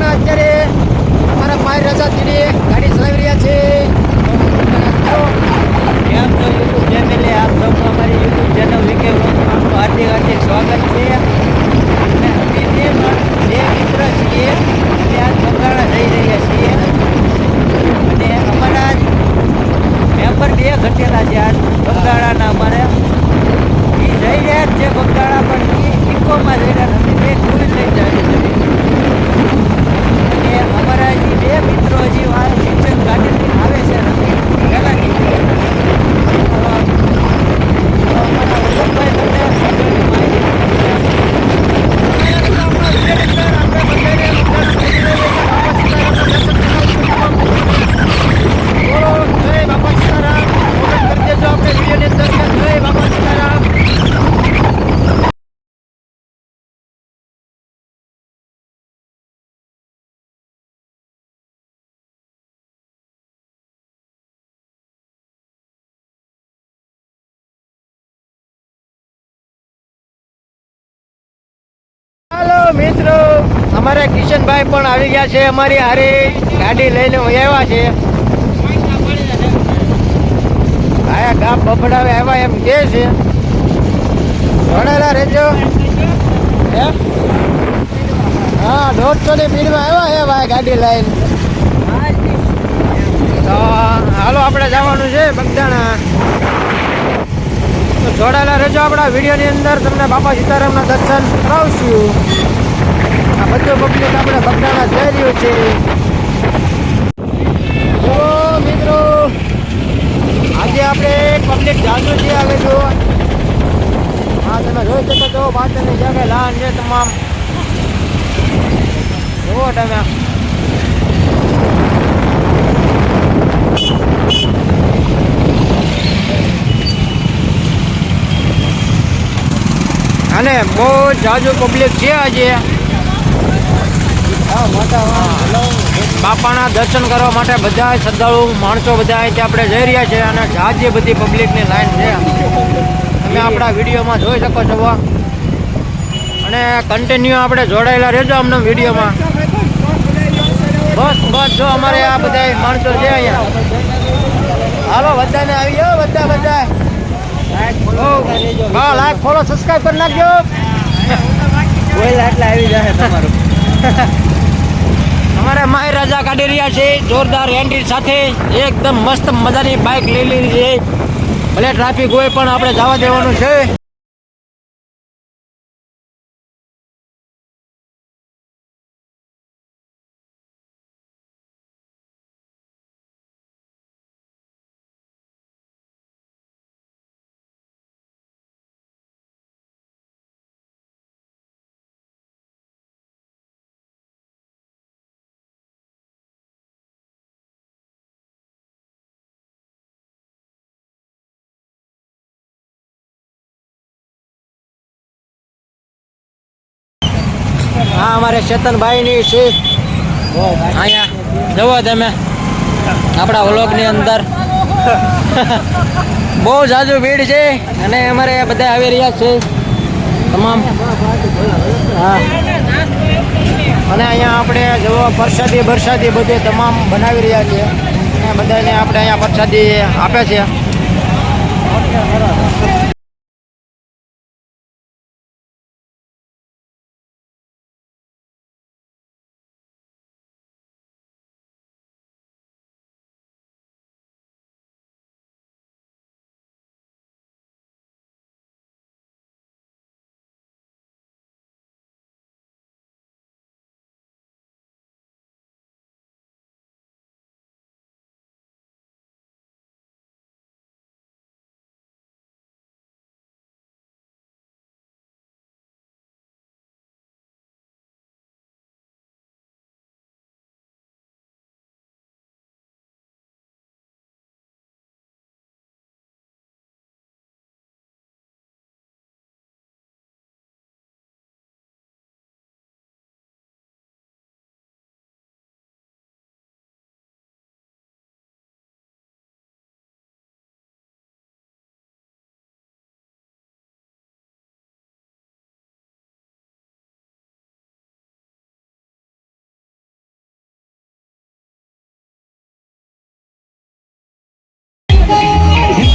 બગદાણા અત્યારે અમારા માય રજા દીદી ગાડી ચલાવી રહ્યા છે. કેમ છો યુટ્યુબ ફેમિલી આપ સૌનું અમારી યુટ્યુબ ચેનલ વિકે આપનું હાર્દિક હાર્દિક સ્વાગત છે. અને અમે બે બે મિત્ર છીએ. અને આજ બંગાળા જઈ રહ્યા છીએ. અને અમારા મેમ્બર બે ઘટેલા છે આજ બંગાળાના અમારે. એ જઈ રહ્યા છે બંગાળા, પણ એ ઇકોમાં જઈ રહ્યા નથી બે ટુ લઈ જાય છે અને અમારા જે બે મિત્રો હજી આ શિક્ષક ગાડી આવે છે નથી વલ્લભભાઈ અમારે કિશનભાઈ પણ આવી ગયા છે. અમારી હારી ગાડી લઈને આવ્યા છે. આયા ગામ બફડાવે આવ્યા એમ કે છે. ભણેલા રહેજો. હે? દોઢસો ની સ્પીડમાં આવ્યા હે ભાઈ ગાડી લઈને. હાલો, આપણે જવાનું છે બગદાણા. તો જોડાયેલા રહેજો આપણા વિડીયોની અંદર. તમને બાપા સીતારામના દર્શન કરાવશું. બધું પબ્લિક આપણે બગદાણા જઈ રહ્યું છે. તો મિત્રો, આજે આપણે પબ્લિક જાજુ છે આવે જો હા તમે જોઈ શકો છો પાછળની જગ્યાએ લાન છે તમામ. જુઓ તમે. અને બહુ જાજુ પબ્લિક છે આજે. બાપાના દર્શન કરવા માટે બધા શ્રદ્ધાળુ માણસો બધા અહીંથી આપણે જઈ રહ્યા છે અને જાજે બધી પબ્લિકની લાઈન છે તમે આપણા વિડીયોમાં જોઈ શકો છો. અને કન્ટિન્યુ આપણે જોડાયેલા રહેજો અમને વિડીયોમાં. બસ બસ જો અમારે આ બધા માણસો છે અહીંયા. હાલો બધાને આવી જાઓ બધા બધા. હા લાઈક ફોલો સબસ્ક્રાઈબ કરી નાખજો. કોઈ આટલા આવી જાય તમારું. અમારે માય રાજા કાઢી રહ્યા છે. જોરદાર એન્ટ્રી સાથે એકદમ મસ્ત મજાની બાઇક લઈ લીધી છે. ભલે ટ્રાફિક હોય પણ આપણે જવા દેવાનું છે. અમારે ચેતનભાઈની છે. અહીંયા જુઓ તમે આપણા વ્લોગની અંદર. બહુ જાજુ ભીડ છે અને અમારે બધા આવી રહ્યા છે. તમામ. હા. અને અહીંયા આપણે જુઓ, પ્રસાદી, બરસાદી બધે તમામ બનાવી રહ્યા છીએ અને બધાને આપણે અહીંયા પ્રસાદી આપે છે.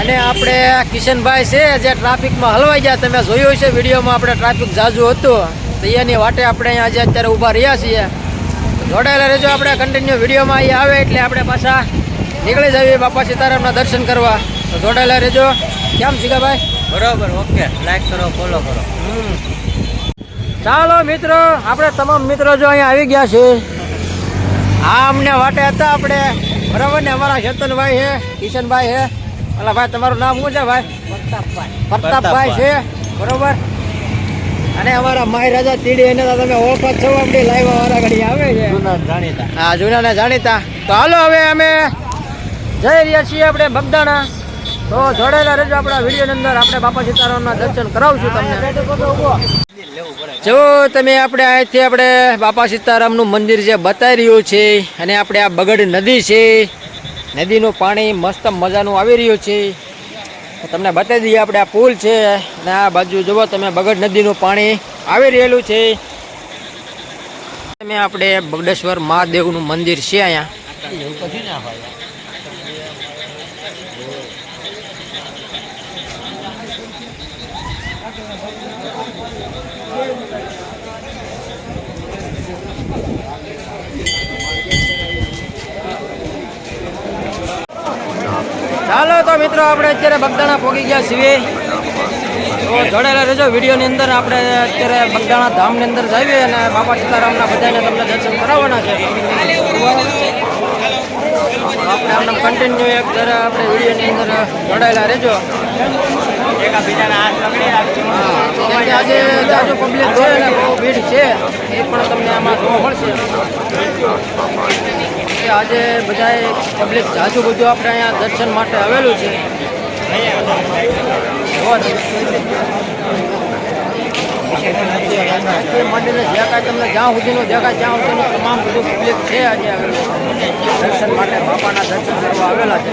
અને આપણે કિશનભાઈ છે જે ટ્રાફિકમાં હલવાઈ ગયા. તમે જોયું છે વિડીયોમાં આપણે ટ્રાફિક જાજુ હતું. તો એની વાટે આપણે અહીંયા આજે અત્યારે ઊભા રહ્યા છીએ. જોડાયેલા રહેજો આપણે કન્ટિન્યુ વિડીયોમાં. અહીંયા આવે એટલે આપણે પાછા નીકળી જઈએ બાપા સીતારામના દર્શન કરવા. તો જોડાયેલા રહેજો. કેમ જીગાભાઈ બરાબર ઓકે. લાઈક કરો ફોલો કરો. ચાલો મિત્રો આપણે તમામ મિત્રો જો અહીંયા આવી ગયા છે. આ અમને વાટે હતા આપણે. બરાબર ને? અમારા ચેતનભાઈ છે કિશનભાઈ છે. અલા ભાઈ તમારું નામ શું છે ભાઈ? પ્રતાપભાઈ છે બરોબર? અને અમારા માય રાજા તીડી એને તમે ઓળખો છો આપણી લાઈવ વાળા ઘડી આવે છે. જાણીતા. હા જૂનાને જાણીતા. તો હાલો હવે અમે જઈ રહ્યા છીએ આપણે બગદાણા. તો જોડાયેલા રહેજો આપણા વિડીયોની અંદર. આપણે બાપા સીતારામના દર્શન કરાવશું તમને. જો તમે આપણે અહીંથી આપણે બાપા સીતારામનું મંદિર જે બતાવી રહ્યું છે અને આપણે આ બગડ નદી છે નદીનું પાણી મસ્ત મજાનું આવી રહ્યું છે. તમને બતાવી દઈએ આપણે આ પુલ છે અને આ બાજુ જુઓ તમે, બગડ નદીનું પાણી આવી રહેલું છે. તમે આપણે બગડેશ્વર મહાદેવનું મંદિર છે અહીંયા. ચાલો તો મિત્રો, આપણે અત્યારે બગદાણા પહોંચી ગયા છીએ. તો જોડાયેલા રહેજો, વિડીયોની અંદર આપણે અત્યારે બગદાણા ધામની અંદર જઈએ અને બાપા સીતારામના બધાને તમને દર્શન કરાવવાના છે. આપણે આમને કન્ટિન્યુ એક જરા આપણે વિડીયોની અંદર જોડાયેલા રહેજો. આજે જાજો પબ્લિક જોઈએ ને બહુ ભીડ છે, એ પણ તમને આમાં જોવા મળશે. કે આજે બધાએ પબ્લિક જાજુ બધું આપણે અહીંયા દર્શન માટે આવેલું છે. મંદિરને જે કાંઈ તમને જ્યાં સુધીનું દેખાય ત્યાં સુધીનું તમામ બધું પબ્લિક છે આજે આવેલું દર્શન માટે બાપાના દર્શન કરવા આવેલા છે.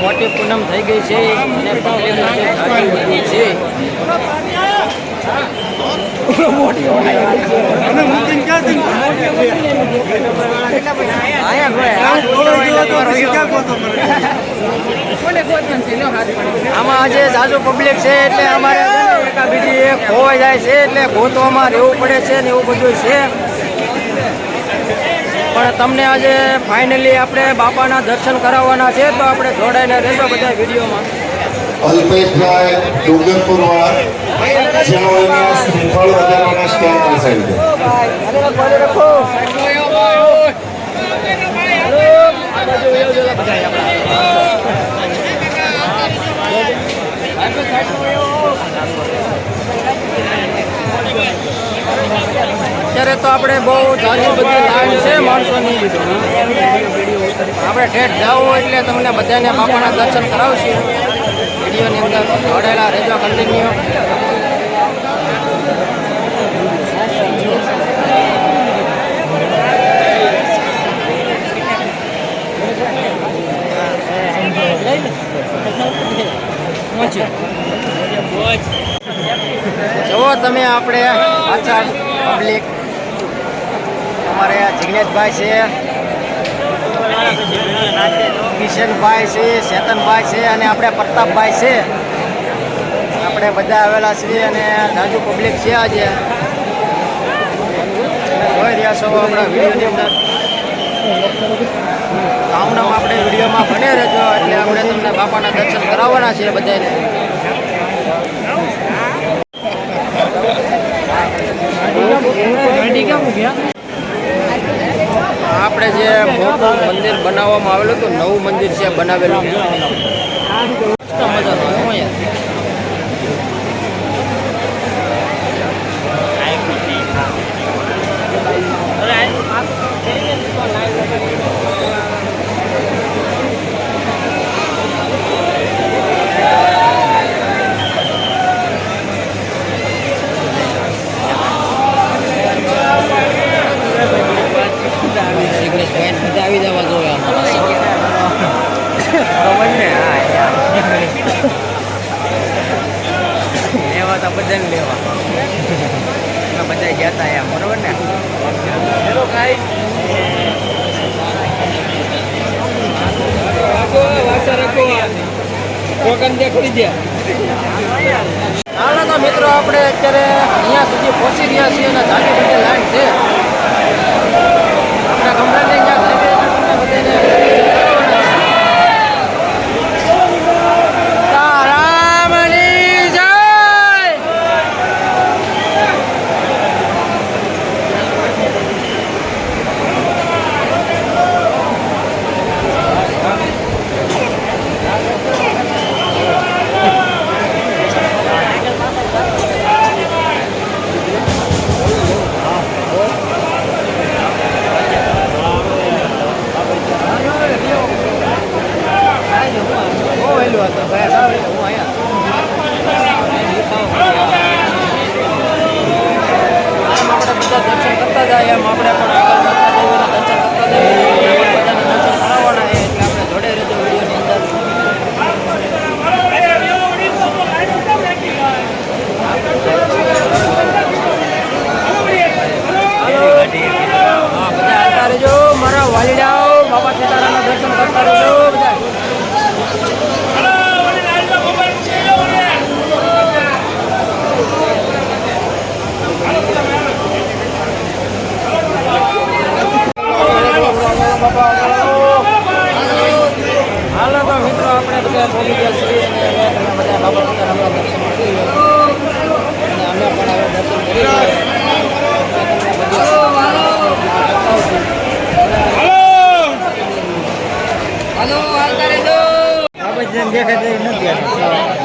મોટી પૂનમ થઈ ગઈ છે અને છે. આમાં આજે જાજુ પબ્લિક છે એટલે અમારે બીજી એક ખોવાઈ જાય છે એટલે ગોતવામાં રહેવું પડે છે ને એવું બધું છે. પણ તમને આજે ફાઇનલી આપણે બાપાના દર્શન કરાવવાના છે તો આપણે જોડાઈને રહેશો બધા વિડીયોમાં. અલ્પેશભાઈ ડુંગરપુર છે અત્યારે તો આપણે બહુ જાજી બધી લાઈન છે, માણસોની આપણે ઠેઠ જાઓ એટલે તમને બધાને બાપાના દર્શન કરાવશું. વિડીયોની અંદર જોડાયેલા રહેજો કન્ટિન્યુ જુઓ તમે આપણે પાછળ પબ્લિક અમારે જિગ્નેશભાઈ છે. કિશનભાઈ છે ચેતનભાઈ છે અને આપણે પ્રતાપભાઈ છે. આપણે બધા આવેલા છીએ અને નાજુ પબ્લિક છે આજે. જોઈ રહ્યા છો આપણા વિડીયોની અંદર. ગામડામાં આપણે વિડીયોમાં બને રહેજો, એટલે આપણે તમને બાપાના દર્શન કરાવવાના છીએ બધાને આપણે જે મોટું મંદિર બનાવવામાં આવેલું હતું, નવું મંદિર છે, બનાવેલું મસ્ત મજાનું હો યાર. સિગ્નેચભાઈ ને બધા આવી જવા જોઈએ બરોબર ને હા યાર લેવા તો બધાને લેવા અમે બધા ગયા હતા એમ બરોબર ને હેલો હાલો તો મિત્રો, આપણે અત્યારે અહીંયા સુધી પહોંચી ગયા છીએ અને બધી લાઈન છે. આપણે ગમે that.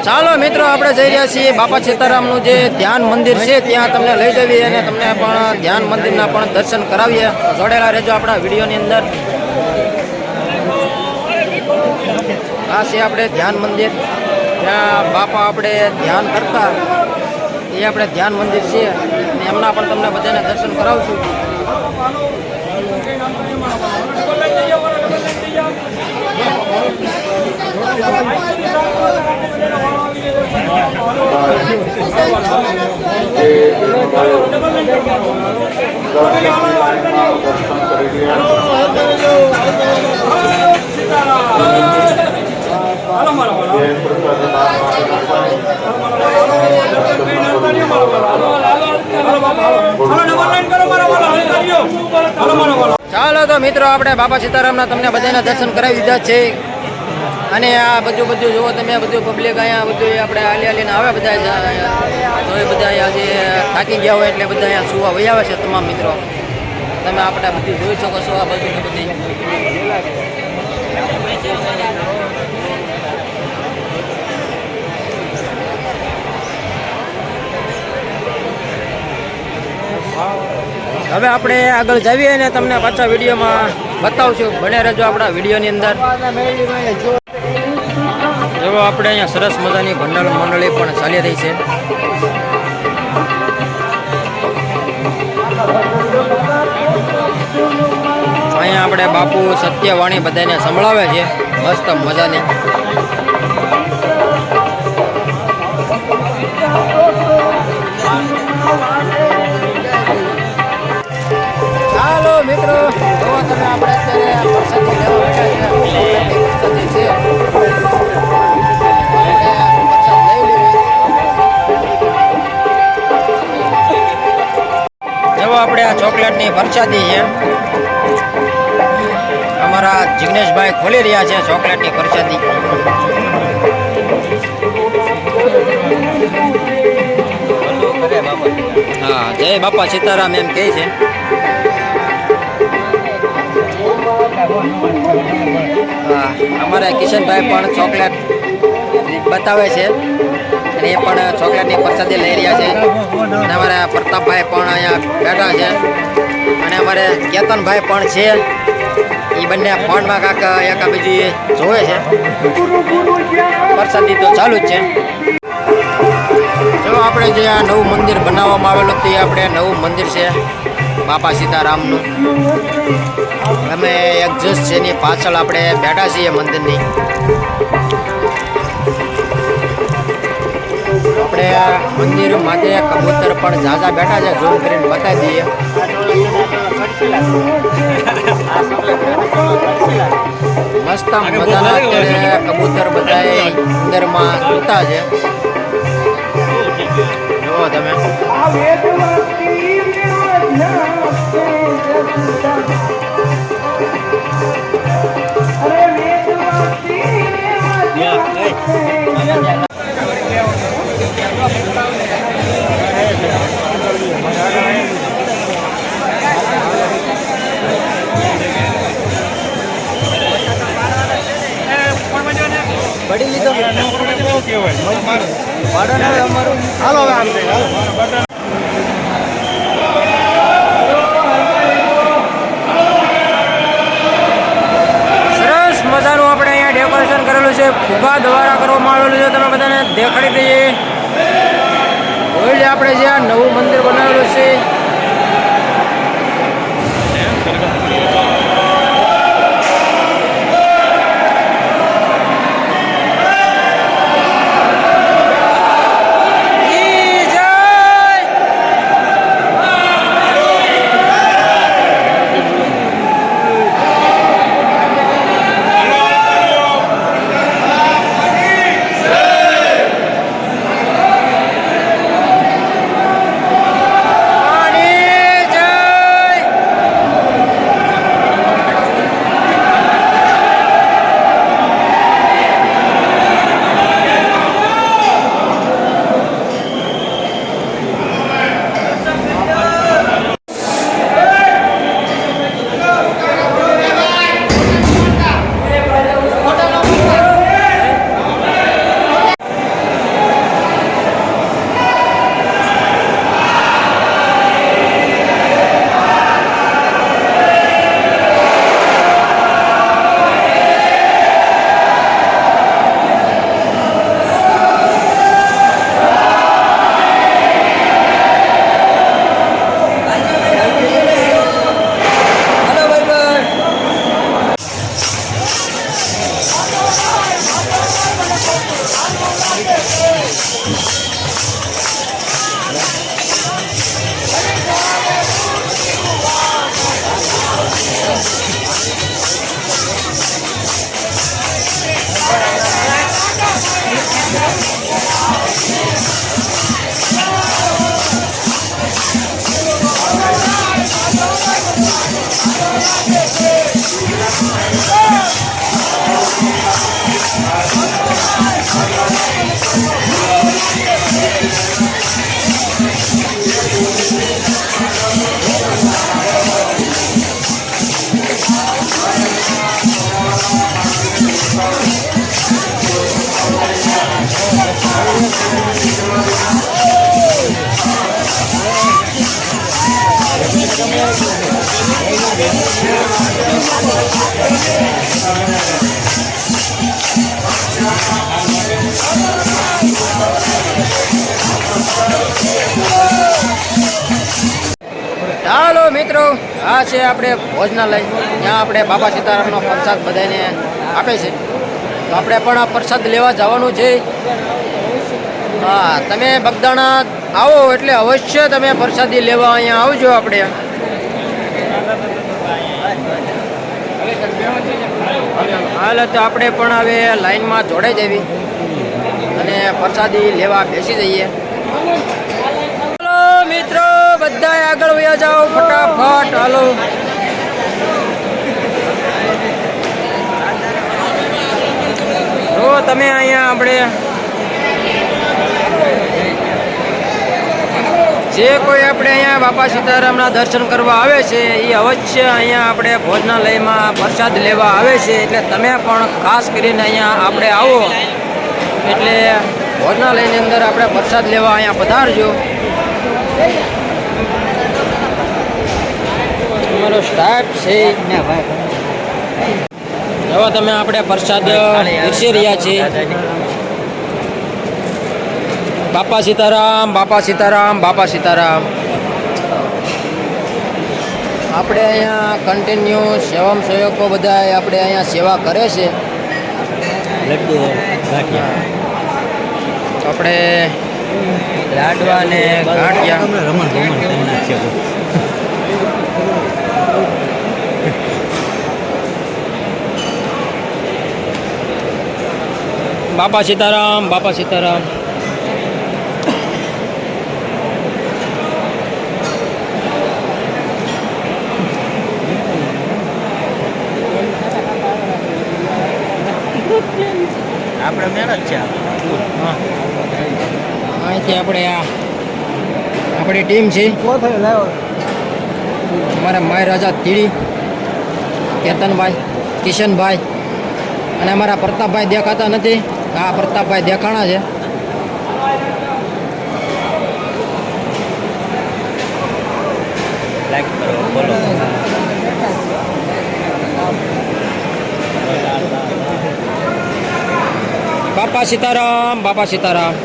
ચાલો મિત્રો, આપણે જઈ રહ્યા છીએ બાપા સીતારામનું જે ધ્યાન મંદિર છે, ત્યાં તમને લઈ જઈએ અને તમને પણ ધ્યાન મંદિરના પણ દર્શન કરાવીએ. જોડેલા રહેજો આપણા વિડીયોની અંદર. આ છે આપણે ધ્યાન મંદિર ત્યાં બાપા આપણે ધ્યાન કરતા, એ આપણે ધ્યાન મંદિર છે. એમના પણ તમને બધાને દર્શન કરાવશું. દર્શન કરી રહ્યા ચાલો તો મિત્રો, આપણે બાબા સીતારામના તમને બધાના દર્શન કરાવી દીધા છે. અને આ બધું બધું જુઓ તમે બધું પબ્લિક અહીંયા બધું આપણે હાલી હાલીને આવે બધા તો એ બધા આજે થાકી ગયા હોય એટલે બધા અહીંયા સુવા વહી આવે છે તમામ મિત્રો. તમે આપણે બધું જોઈ શકો છો, આ બધું બધી. હવે આપણે આગળ જઈએ અને તમને પાછા વિડીયોમાં બતાવશું. બને રહેજો આપણા વિડીયોની અંદર. જો આપણે અહીંયા સરસ મજાની ભંડાર મંડળી પણ ચાલી રહી છે. અહીંયા આપણે બાપુ સત્યવાણી બધાને સંભળાવે છે. મસ્ત મજાની. ચોકલેટની પરસાદી છે. અમારા જિગ્નેશભાઈ ખોલી રહ્યા છે ચોકલેટની પરસાદી હા, જય બાપા સીતારામ એમ કહે છે. અમારા કિશનભાઈ પણ ચોકલેટ બતાવે છે. અને એ પણ ચોકલેટની પરસાદી લઈ રહ્યા છે. અમારા પ્રતાપભાઈ પણ અહીંયા બેઠા છે. અને અમારે કેતનભાઈ પણ છે. એ બંને ફોનમાં કાંક એકાબીજી જોવે છે. વરસાદી તો ચાલુ જ છે. જો આપણે જે આ નવું મંદિર બનાવવામાં આવેલું તે આપણે નવું મંદિર છે. બાપા સીતારામનું. અમે એક્ઝેસ્ટ છે એની પાછળ આપણે બેઠા છીએ મંદિરની. આપણે આ મંદિર માટે કબૂતર પણ ઝાઝા બેઠા છે. ઝૂમ કરીને બતાવી દઈએ. મસ્ત મજાના અત્યારે કબૂતર બધા અંદરમાં સૂતા છે. જુઓ તમે. સરસ મજાનું આપણે અહીંયા ડેકોરેશન કરેલું છે. ફુગા દ્વારા કરવામાં આવેલું છે. તમે બધાને દેખાડી દઈએ. જોઈ લે આપણે જે આ નવું મંદિર બનાવેલું છે. ચાલો મિત્રો, આ છે આપણે ભોજનાલય. જ્યાં આપણે બાબા સીતારામનો પ્રસાદ બધાને આપે છે. તો આપણે પણ આ પ્રસાદ લેવા જવાનું છે. હા, તમે બગદાણા આવો એટલે અવશ્ય તમે પ્રસાદી લેવા અહીંયા આવજો આપણે. હાલ તો આપણે પણ હવે લાઈનમાં જોડાઈ જવી. અને પ્રસાદી લેવા બેસી જઈએ. ચાલો મિત્રો બધા આગળ વયા જાઓ, ફટાફટ, હાલો. જો તમે અહીંયા આપણે જે કોઈ આપણે અહીંયા બાપા સીતારામના દર્શન કરવા આવે છે એ અવશ્ય અહીંયા આપણે ભોજનાલયમાં પ્રસાદ લેવા આવે છે. એટલે તમે પણ ખાસ કરીને અહીંયા આપણે આવો. એટલે ભોજનાલયની અંદર આપણે પ્રસાદ લેવા અહીંયા પધારજો. તમારો સ્ટાફ છે. ના ભાઈ હવે તમે આપણે પ્રસાદ પીરસી રહ્યા છીએ બાપા સીતારામ બાપા સીતારામ બાપા સીતારામ. આપણે અહીંયા કન્ટિન્યુ સેવમ સહયોગો બધા આપણે અહીંયા સેવા કરે છે. આપણે લાડવા નાખ્યો બાપા સીતારામ બાપા સીતારામ. આપણે છે અહીંથી આપણે આ આપણી ટીમ છે. અમારા માય રાજા તીડી કેતનભાઈ કિશનભાઈ અને અમારા પ્રતાપભાઈ દેખાતા નથી. આ પ્રતાપભાઈ દેખાણા છે. લાઈક કરો બોલો. બાપા સીતારામ બાપા સીતારામ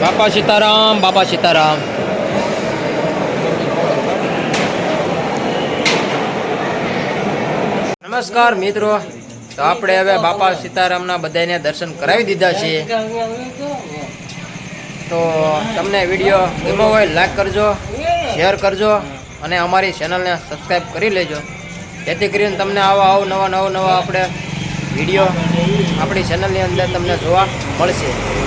બાપા સીતારામ બાપા સીતારામ નમસ્કાર મિત્રો તો આપણે હવે બાપા સીતારામના બધાને દર્શન કરાવી દીધા છે. તો તમને વીડિયો ગમ્યો હોય લાઈક કરજો શેર કરજો અને અમારી ચેનલને સબસ્ક્રાઈબ કરી લેજો. જેથી કરીને તમને આવા આવ નવા નવા નવા આપણે વીડિયો આપણી ચેનલની અંદર તમને જોવા મળશે.